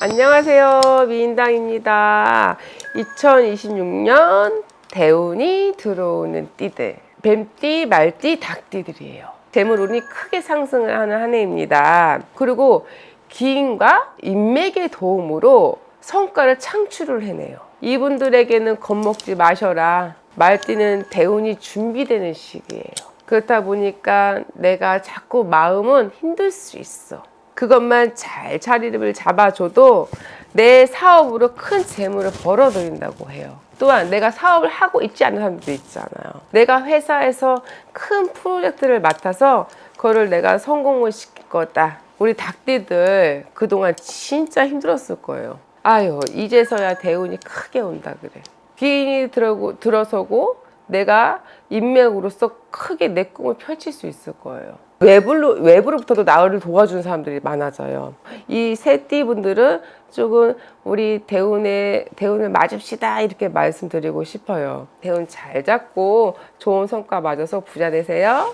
안녕하세요. 미인당입니다. 2026년 대운이 들어오는 띠들. 뱀띠, 말띠, 닭띠들이에요. 재물운이 크게 상승을 하는 한 해입니다. 그리고 기인과 인맥의 도움으로 성과를 창출을 해내요. 이분들에게는 겁먹지 마셔라. 말띠는 대운이 준비되는 시기예요. 그렇다 보니까 내가 자꾸 마음은 힘들 수 있어. 그것만 잘 자리를 잡아줘도 내 사업으로 큰 재물을 벌어들인다고 해요. 또한 내가 사업을 하고 있지 않은 사람들도 있잖아요. 내가 회사에서 큰 프로젝트를 맡아서 그거를 내가 성공을 시킬 거다. 우리 닭띠들 그동안 진짜 힘들었을 거예요. 아유, 이제서야 대운이 크게 온다 그래. 기인이 들어고, 들어서고 내가 인맥으로서 크게 내 꿈을 펼칠 수 있을 거예요. 외부로, 외부로부터도 나를 도와주는 사람들이 많아져요. 이 세띠 분들은 조금 우리 대운에, 대운을 맞읍시다. 이렇게 말씀드리고 싶어요. 대운 잘 잡고 좋은 성과 맞아서 부자 되세요.